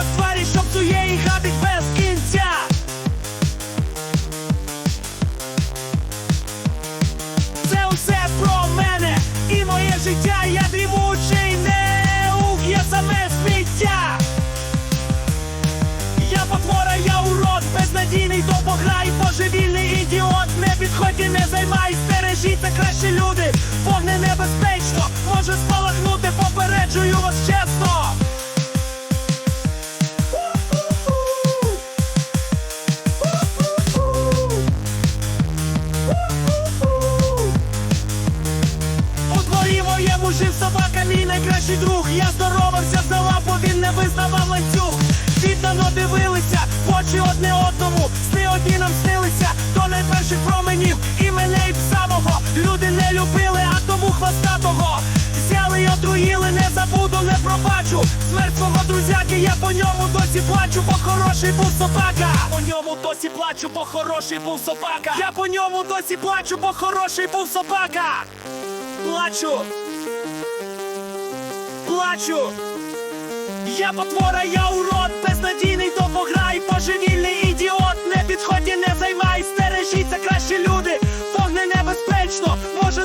без тварі, що псує і без кінця. Це усе про мене і моє життя. Я дрімучий неук, я саме сміття. Я потвора, я урод, безнадійний до пограй, божевільний ідіот, не підходь і не займай, стережіться краще люди, вогне небезпечно, може спалахнути, попереджую вас чесно. Мій друг. Я здоровався, здавав, бо він не визнавав ланцюг. Віддано дивилися, в очі одне одному. Сни одні нам снилися до найперших променів. І мене, і пса мого люди не любили, а тому хвостатого. Взяли й отруїли, не забуду, не пробачу. Смерть свого друзяки, я по ньому досі плачу, бо хороший був собака. По ньому досі плачу, бо хороший був собака. Я по ньому досі плачу, бо хороший був собака. Плачу. Плачу. Я потвора, я урод, безнадійний до пограй, божевільний ідіот, не підходь і не займай, стережіться кращі люди, вогне небезпечно, може